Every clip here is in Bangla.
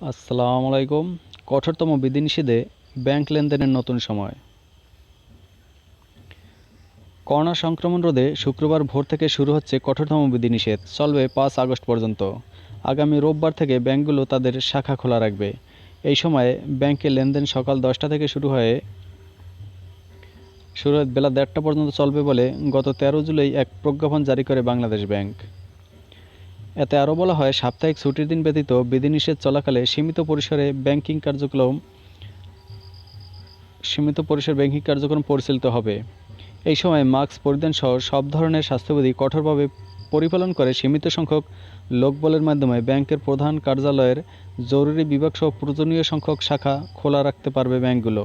আসসালামু আলাইকুম কঠোরতম বিধিনিষেধে ব্যাংক লেনদেনের নতুন সময়। করোনা সংক্রমণ রোধে শুক্রবার ভোর থেকে শুরু হচ্ছে কঠোরতম বিধিনিষেধ, চলবে পাঁচ আগস্ট পর্যন্ত। আগামী রোববার থেকে ব্যাংকগুলো তাদের শাখা খোলা রাখবে। এই সময়ে ব্যাংকে লেনদেন সকাল দশটা থেকে শুরু হয়ে শুরু বেলা দেড়টা পর্যন্ত চলবে বলে গত তেরো জুলাই এক প্রজ্ঞাপন জারি করে বাংলাদেশ ব্যাংক। এতে আরও বলা হয়, সাপ্তাহিক ছুটির দিন ব্যতীত বিধিনিষেধ চলাকালে সীমিত পরিসরে ব্যাংকিং কার্যক্রম, সীমিত পরিসর ব্যাংকিং কার্যক্রম পরিচালিত হবে। এই সময় মাস্ক পরিধান সহ সব ধরনের স্বাস্থ্যবিধি কঠোরভাবে পরিপালন করে সীমিত সংখ্যক লোকবলের মাধ্যমে ব্যাংকের প্রধান কার্যালয়ের জরুরি বিভাগ সহ প্রয়োজনীয় সংখ্যক শাখা খোলা রাখতে পারবে ব্যাংকগুলো।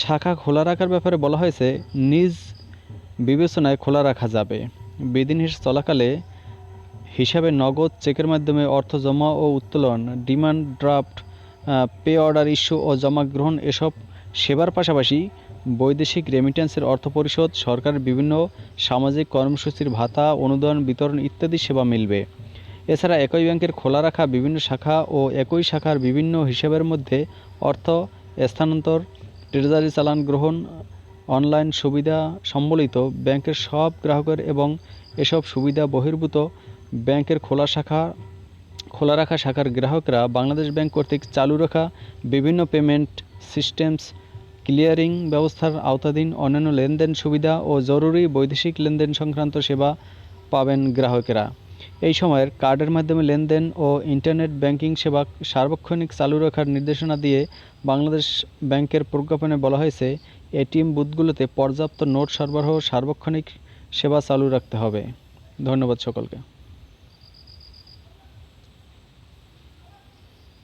শাখা খোলা রাখার ব্যাপারে বলা হয়েছে, নিজ বিবেচনায় খোলা রাখা যাবে। বিধিনিষেধ চলাকালে হিসাবে নগদ চেকের মাধ্যমে অর্থ জমা ও উত্তোলন, demand draft pay order issue ও জমা গ্রহণ এসব সেবার পাশাপাশি বৈদেশিক রেমিটেন্সের অর্থ পরিশোধ, সরকারের বিভিন্ন সামাজিক কর্মসূচির ভাতা, অনুদান, বিতরণ ইত্যাদি সেবা মিলবে। এছাড়া একই ব্যাংকের খোলা রাখা বিভিন্ন শাখা ও একই শাখার বিভিন্ন হিসাবের মধ্যে অর্থ স্থানান্তর ট্রেজারি চালান গ্রহণ অনলাইন সুবিধা সম্বলিত ব্যাংকের সব গ্রাহকের এবং এসব সুবিধা বহির্ভূত ব্যাংকের খোলা শাখা, খোলা রাখা শাখার গ্রাহকরা বাংলাদেশ ব্যাংক কর্তৃক চালু রাখা বিভিন্ন পেমেন্ট সিস্টেমস, ক্লিয়ারিং ব্যবস্থার আওতাধীন অন্যান্য লেনদেন সুবিধা ও জরুরি বৈদেশিক লেনদেন সংক্রান্ত সেবা পাবেন গ্রাহকেরা। এই সময়ের কার্ডের মাধ্যমে লেনদেন ও ইন্টারনেট ব্যাংকিং সেবা সার্বক্ষণিক চালু রাখার নির্দেশনা দিয়ে বাংলাদেশ ব্যাংকের প্রজ্ঞাপনে বলা হয়েছে, এটিএম বুথগুলোতে পর্যাপ্ত নোট সরবরাহ, সার্বক্ষণিক সেবা চালু রাখতে হবে। ধন্যবাদ সকলকে।